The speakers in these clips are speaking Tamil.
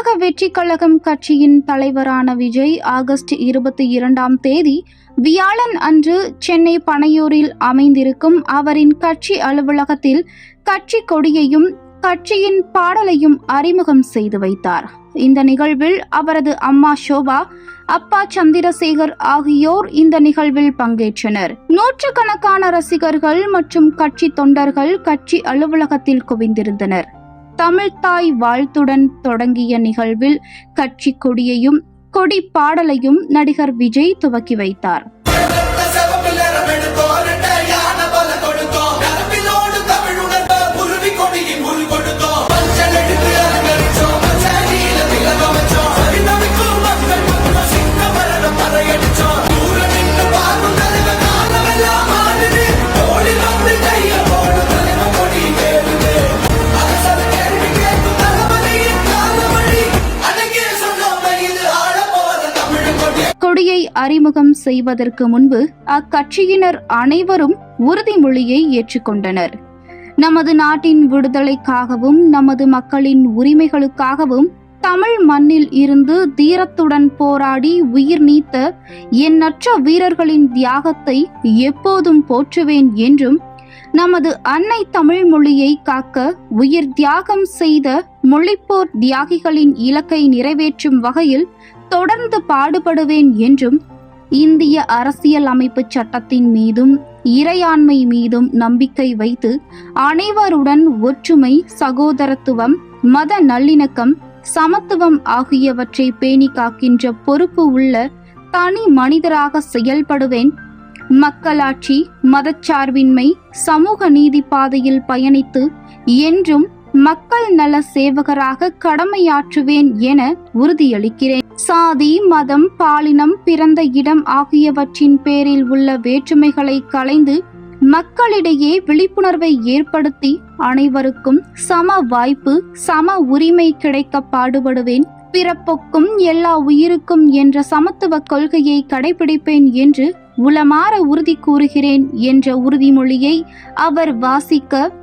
தமிழக வெற்றி கழகம் கட்சியின் தலைவரான விஜய் ஆகஸ்ட் இருபத்தி இரண்டாம் தேதி வியாழன் அன்று சென்னை பனையூரில் அமைந்திருக்கும் அவரின் கட்சி அலுவலகத்தில் கட்சி கொடியையும் கட்சியின் பாடலையும் அறிமுகம் செய்து வைத்தார். இந்த நிகழ்வில் அவரது அம்மா ஷோபா அப்பா சந்திரசேகர் ஆகியோர் இந்த நிகழ்வில் பங்கேற்றனர். நூற்றுக்கணக்கான ரசிகர்கள் மற்றும் கட்சி தொண்டர்கள் கட்சி அலுவலகத்தில் குவிந்திருந்தனர். தமிழ்தாய் வாழ்த்துடன் தொடங்கிய நிகழ்வில் கட்சி கொடியையும் கொடி பாடலையும் நடிகர் விஜய் துவக்கி வைத்தார். கொடியை அறிமுகம் செய்வதற்கு முன்பு அக்கட்சியினர் அனைவரும் உறுதிமொழியை ஏற்றுக்கொண்டனர். நமது நாட்டின் விடுதலைக்காகவும் நமது மக்களின் உரிமைகளுக்காகவும் தமிழ் மண்ணில் இருந்து தீரத்துடன் போராடி உயிர் நீத்த எண்ணற்ற வீரர்களின் தியாகத்தை எப்போதும் போற்றுவேன் என்றும் நமது அன்னை தமிழ் மொழியை காக்க உயிர் தியாகம் செய்த மொழிப்போர் தியாகிகளின் இலக்கை நிறைவேற்றும் வகையில் தொடர்ந்து பாடுபடுவேன் என்றும் இந்திய அரசியல் அமைப்பு சட்டத்தின் மீதும் இறையாண்மை மீதும் நம்பிக்கை வைத்து அனைவருடன் ஒற்றுமை சகோதரத்துவம் மத நல்லிணக்கம் சமத்துவம் ஆகியவற்றை பேணி காக்கின்ற பொறுப்பு உள்ள தனி மனிதராக செயல்படுவேன். மக்களாட்சி மதச்சார்பின்மை சமூக நீதி பாதையில் பயணித்து என்றும் மக்கள் நல சேவகராக கடமையாற்றுவேன் என உறுதியளிக்கிறேன். சாதி மதம் பாலினம் பிறந்த இடம் ஆகியவற்றின் பேரில் உள்ள வேற்றுமைகளை களைந்து மக்களிடையே விழிப்புணர்வை ஏற்படுத்தி அனைவருக்கும் சம வாய்ப்பு சம உரிமை கிடைக்க பாடுபடுவேன். பிறப்புக்கும் எல்லா உயிருக்கும் என்ற சமத்துவ கொள்கையை கடைபிடிப்பேன் என்று உளமாற உறுதி கூறுகிறேன் என்ற உறுதிமொழியை அவர் வாசிக்க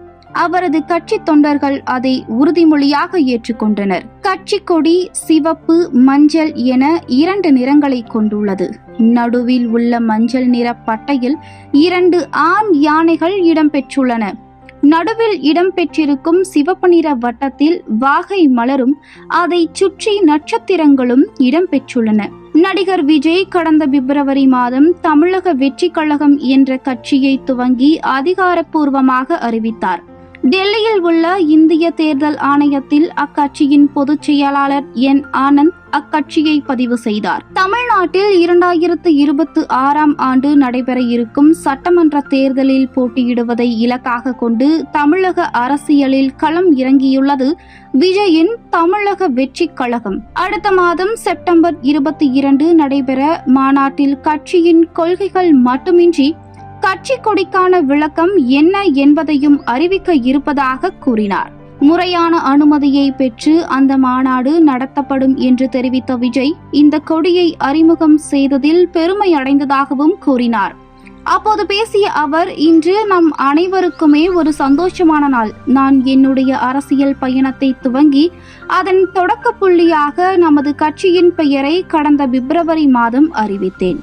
அவரது கட்சி தொண்டர்கள் அதை உறுதிமொழியாக ஏற்றுக்கொண்டனர். கட்சி கொடி சிவப்பு மஞ்சள் என இரண்டு நிறங்களை கொண்டுள்ளது. நடுவில் உள்ள மஞ்சள் நிற பட்டையில் இரண்டு ஆண் யானைகள் இடம்பெற்றுள்ளன. நடுவில் இடம்பெற்றிருக்கும் சிவப்பு நிற வட்டத்தில் வாகை மலரும் அதை சுற்றி நட்சத்திரங்களும் இடம்பெற்றுள்ளன. நடிகர் விஜய் கடந்த பிப்ரவரி மாதம் தமிழக வெற்றி கழகம் என்ற கட்சியை துவங்கி அதிகாரப்பூர்வமாக அறிவித்தார். டெல்லியில் உள்ள இந்திய தேர்தல் ஆணையத்தில் அக்கட்சியின் பொதுச் செயலாளர் என். ஆனந்த் அக்கட்சியை பதிவு செய்தார். தமிழ்நாட்டில் இரண்டாயிரத்து இருபத்தி ஆறாம் ஆண்டு நடைபெற இருக்கும் சட்டமன்ற தேர்தலில் போட்டியிடுவதை இலக்காக கொண்டு தமிழக அரசியலில் களம் இறங்கியுள்ளது விஜயின் தமிழக வெற்றி கழகம். அடுத்த மாதம் செப்டம்பர் இருபத்தி இரண்டு நடைபெற மாநாட்டில் கட்சியின் கொள்கைகள் மட்டுமின்றி கட்சி கொடிக்கான விளக்கம் என்ன என்பதையும் அறிவிக்க இருப்பதாக கூறினார். முறையான அனுமதியை பெற்று அந்த மாநாடு நடத்தப்படும் என்று தெரிவித்த விஜய் இந்த கொடியை அறிமுகம் செய்ததில் பெருமை அடைந்ததாகவும் கூறினார். அப்போது பேசிய அவர் இன்று நம் அனைவருக்குமே ஒரு சந்தோஷமான நாள். நான் என்னுடைய அரசியல் பயணத்தை துவங்கி அதன் தொடக்க புள்ளியாக நமது கட்சியின் பெயரை கடந்த பிப்ரவரி மாதம் அறிவித்தேன்.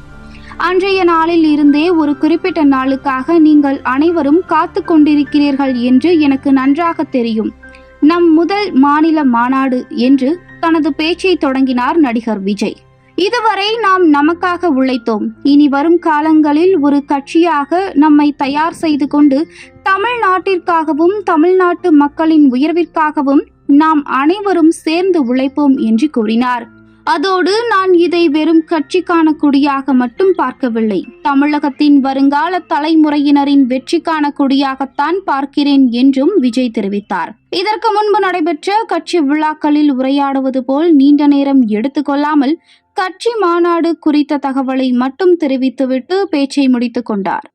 அன்றைய நாளில் இருந்தே ஒரு குறிப்பிட்ட நாளுக்காக நீங்கள் அனைவரும் காத்து கொண்டிருக்கிறீர்கள் என்று எனக்கு நன்றாக தெரியும். நம் முதல் மாநில மாநாடு என்று தனது பேச்சை தொடங்கினார் நடிகர் விஜய். இதுவரை நாம் நமக்காக உழைத்தோம். இனி வரும் காலங்களில் ஒரு கட்சியாக நம்மை தயார் செய்து கொண்டு தமிழ்நாட்டிற்காகவும் தமிழ்நாட்டு மக்களின் உயர்விற்காகவும் நாம் அனைவரும் சேர்ந்து உழைப்போம் என்று கூறினார். அதோடு நான் இதை வெறும் கட்சிக்கான கொடியாக மட்டும் பார்க்கவில்லை. தமிழகத்தின் வருங்கால தலைமுறையினரின் வெற்றிக்கான கொடியாகத்தான் பார்க்கிறேன் என்றும் விஜய் தெரிவித்தார். இதற்கு முன்பு நடைபெற்ற கட்சி விழாக்களில் உரையாடுவது போல் நீண்ட நேரம் எடுத்துக்கொள்ளாமல் கட்சி மாநாடு குறித்த தகவலை மட்டும் தெரிவித்துவிட்டு பேச்சை முடித்துக் கொண்டார்.